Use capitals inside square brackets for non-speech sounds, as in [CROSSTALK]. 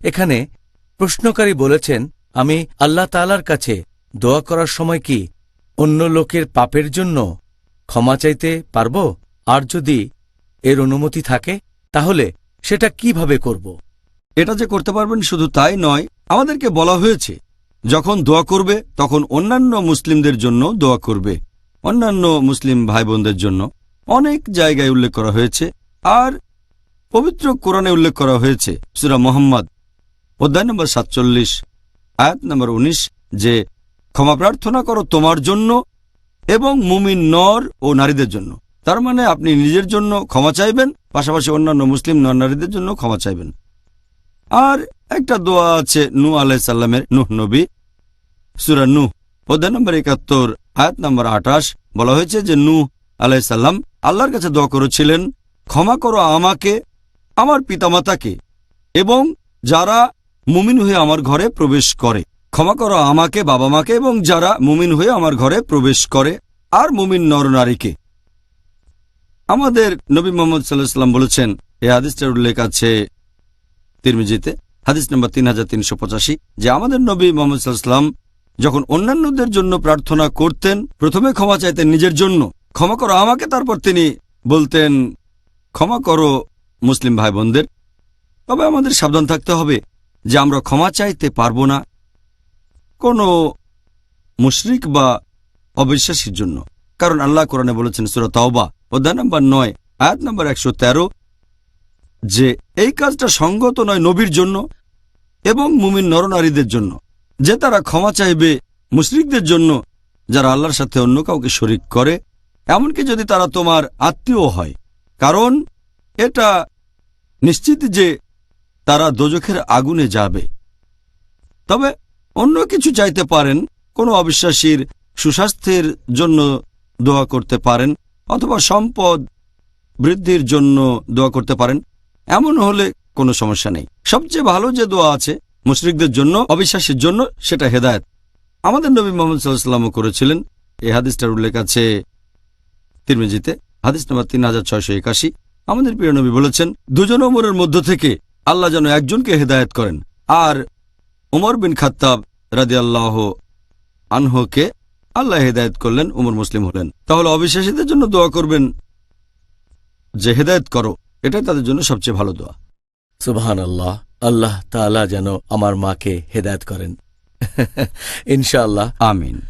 এখানে প্রশ্নকারী বলেছেন, আমি আল্লাহ তালার কাছে দোয়া করার সময় কি অন্য লোকের পাপের জন্য ক্ষমা চাইতে পারব? আর যদি এর অনুমতি থাকে, তাহলে সেটা কীভাবে করব? এটা যে করতে পারবেন শুধু তাই নয়, আমাদেরকে বলা হয়েছে, যখন দোয়া করবে, তখন অন্যান্য মুসলিমদের জন্য দোয়া করবে। অন্যান্য মুসলিম ভাই বোনদের জন্য অনেক জায়গায় উল্লেখ করা হয়েছে, আর পবিত্র কোরআনে উল্লেখ করা হয়েছে, সুরা মোহাম্মদ। অধ্যায় নম্বর সাতচল্লিশ, আয়াত নম্বর উনিশ, যে ক্ষমা প্রার্থনা করো তোমার জন্য এবং মুমিন নর ও নারীদের জন্য। তার মানে আপনি নিজের জন্য ক্ষমা চাইবেন, পাশাপাশি অন্যান্য মুসলিম নর নারীদের জন্য ক্ষমা চাইবেন। আর একটা দোয়া আছে নু আলাই সাল্লামের নুহ নবী, সুরা নুহ, অধ্যায় নম্বর একাত্তর, আয়াত নম্বর আঠাশ, বলা হয়েছে যে নু আলাই সাল্লাম আল্লাহর কাছে দোয়া করেছিলেন, ক্ষমা করো আমাকে, আমার পিতামাতাকে এবং যারা মুমিন হয়ে আমার ঘরে প্রবেশ করে। ক্ষমা করো আমাকে, বাবা মাকে, এবং যারা মুমিন হয়ে আমার ঘরে প্রবেশ করে, আর মুমিন নরনারীকে আমাদের নবী মোহাম্মদ সাল্লাহ সাল্লাম বলেছেন এই হাদিসটার উল্লেখ আছে তিরমিজিতে, হাদিস নম্বর তিন হাজার তিনশো পঁচাশি, যে আমাদের নবী মোহাম্মদ সাল্লাম যখন অন্যান্যদের জন্য প্রার্থনা করতেন, প্রথমে ক্ষমা চাইতেন নিজের জন্য। ক্ষমা করো আমাকে, তারপর তিনি বলতেন, ক্ষমা করো মুসলিম ভাই বোনদের তবে আমাদের সাবধান থাকতে হবে। যে আমরা ক্ষমা চাইতে পারব না, কোনো মুশরিক বা অবিশ্বাসীর জন্য। কারণ আল্লাহ কোরআনে বলেছেন সুরা তাওবা, অধ্যায় নম্বর নয়, আয়াত নম্বর একশো তেরো, যে এই কাজটা সঙ্গত নয় নবীর জন্য এবং মুমিন নরনারীদের জন্য। যে তারা ক্ষমা চাইবে মুশরিকদের জন্য, যারা আল্লাহর সাথে অন্য কাউকে শরিক করে, এমনকি যদি তারা তোমার আত্মীয় হয়। কারণ এটা নিশ্চিত যে তারা দোজখের আগুনে যাবে। তবে অন্য কিছু চাইতে পারেন, কোনো অবিশ্বাসীর সুস্বাস্থ্যের জন্য দোয়া করতে পারেন, অথবা সম্পদ বৃদ্ধির জন্য দোয়া করতে পারেন, এমন হলে কোনো সমস্যা নেই। সবচেয়ে ভালো যে দোয়া আছে, মুশরিকদের জন্য, অবিশ্বাসের জন্য, সেটা হেদায়ত। আমাদের নবী মোহাম্মদ সাল্লাহামও করেছিলেন। এই হাদিসটার উল্লেখ আছে তিরমিজিতে, হাদিস নম্বর তিন হাজার ছয়শো একাশি। আমাদের প্রিয় নবী বলেছেন, দুজন ওমরের মধ্য থেকে আল্লাহ যেন একজনকে হেদায়ত করেন। আর ওমর বিন খাত্তাব রাদি আল্লাহ আনহকে আল্লাহ হেদায়ত করলেন উমর মুসলিম হলেন। তাহলে অবিশ্বাসীদের জন্য দোয়া করবেন যে হেদায়ত করো। এটাই তাদের জন্য সবচেয়ে ভালো দোয়া। সুবহান আল্লাহ আল্লাহ তাআলা যেন আমার মাকে হেদায়েত করেন। [LAUGHS] ইনশাআল্লাহ। আমিন।